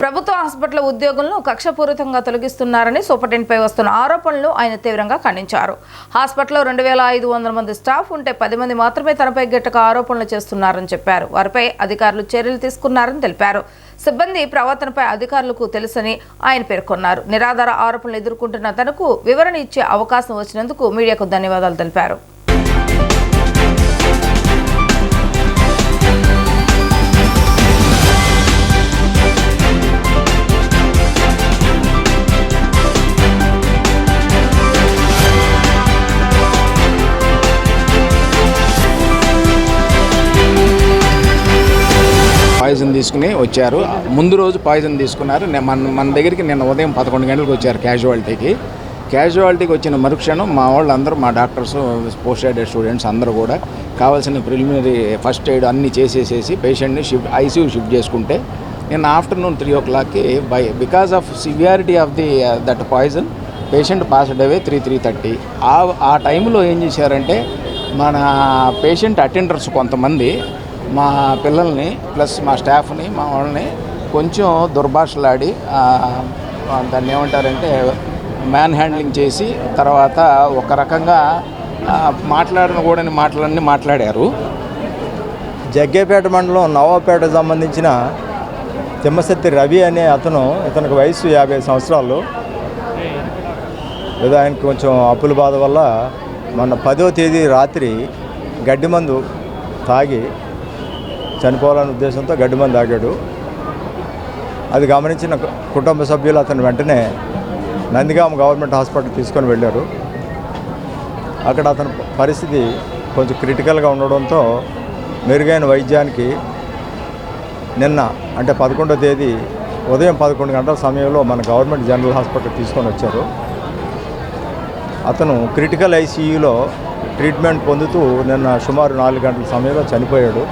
ప్రభుత్వ హాస్పిటల్ ఉద్యోగులను కక్షపూరితంగా తొలగిస్తున్నారని సూపరింటెంట్పై వస్తున్న ఆరోపణలు ఆయన తీవ్రంగా ఖండించారు. హాస్పిటల్లో రెండు వేల ఐదు వందల మంది స్టాఫ్ ఉంటే పది మంది మాత్రమే తనపై గిట్టక ఆరోపణలు చేస్తున్నారని చెప్పారు. వారిపై అధికారులు చర్యలు తీసుకున్నారని తెలిపారు. సిబ్బంది ప్రవర్తనపై అధికారులకు తెలుసని ఆయన పేర్కొన్నారు. నిరాధార ఆరోపణలు ఎదుర్కొంటున్న తనకు వివరణ ఇచ్చే అవకాశం వచ్చినందుకు మీడియాకు ధన్యవాదాలు తెలిపారు. పాయిజన్ తీసుకుని వచ్చారు. ముందు రోజు పాయిజన్ తీసుకున్నారు. మన మన దగ్గరికి నిన్న ఉదయం పదకొండు గంటలకు వచ్చారు క్యాజువాలిటీకి క్యాజువాలిటీకి వచ్చిన మరుక్షణం మా వాళ్ళందరూ మా డాక్టర్స్ పోస్ట్ గ్రాడ్యుయేట్ స్టూడెంట్స్ అందరూ కూడా కావాల్సిన ప్రిలిమినరీ ఫస్ట్ ఎయిడ్ అన్నీ చేసేసేసి పేషెంట్ని షిఫ్ట్ ఐసీయూ షిఫ్ట్ చేసుకుంటే నిన్న ఆఫ్టర్నూన్ త్రీ ఓ క్లాక్కి by because of severity of the that poison patient passed away three three thirty ఆ ఆ టైంలో ఏం చేశారంటే మన పేషెంట్ అటెండర్స్ కొంతమంది మా పిల్లల్ని ప్లస్ మా స్టాఫ్ని మా వాళ్ళని కొంచెం దుర్భాషలాడి దాన్ని ఏమంటారంటే మ్యాన్ హ్యాండ్లింగ్ చేసి తర్వాత ఒక రకంగా మాట్లాడిన కూడని మాటలన్నీ మాట్లాడారు. జగ్గేపేట మండలం నవాపేటకు సంబంధించిన తిమ్మశెట్టి రవి అనే అతను ఇతనికి వయసు యాభై సంవత్సరాలు. లేదా ఆయనకు కొంచెం అప్పుల బాధ వల్ల మొన్న పదో తేదీ రాత్రి గడ్డి మందు తాగి చనిపోవాలనే ఉద్దేశంతో గడ్డి మంది తాగాడు అది గమనించిన కుటుంబ సభ్యులు అతను వెంటనే నందిగామ గవర్నమెంట్ హాస్పిటల్ తీసుకొని వెళ్ళారు. అక్కడ అతని పరిస్థితి కొంచెం క్రిటికల్గా ఉండడంతో మెరుగైన వైద్యానికి నిన్న అంటే పదకొండో తేదీ ఉదయం పదకొండు గంటల సమయంలో మన గవర్నమెంట్ జనరల్ హాస్పిటల్ తీసుకొని వచ్చారు. అతను క్రిటికల్ ఐసీయూలో ట్రీట్మెంట్ పొందుతూ నిన్న సుమారు నాలుగు గంటల సమయంలో చనిపోయాడు.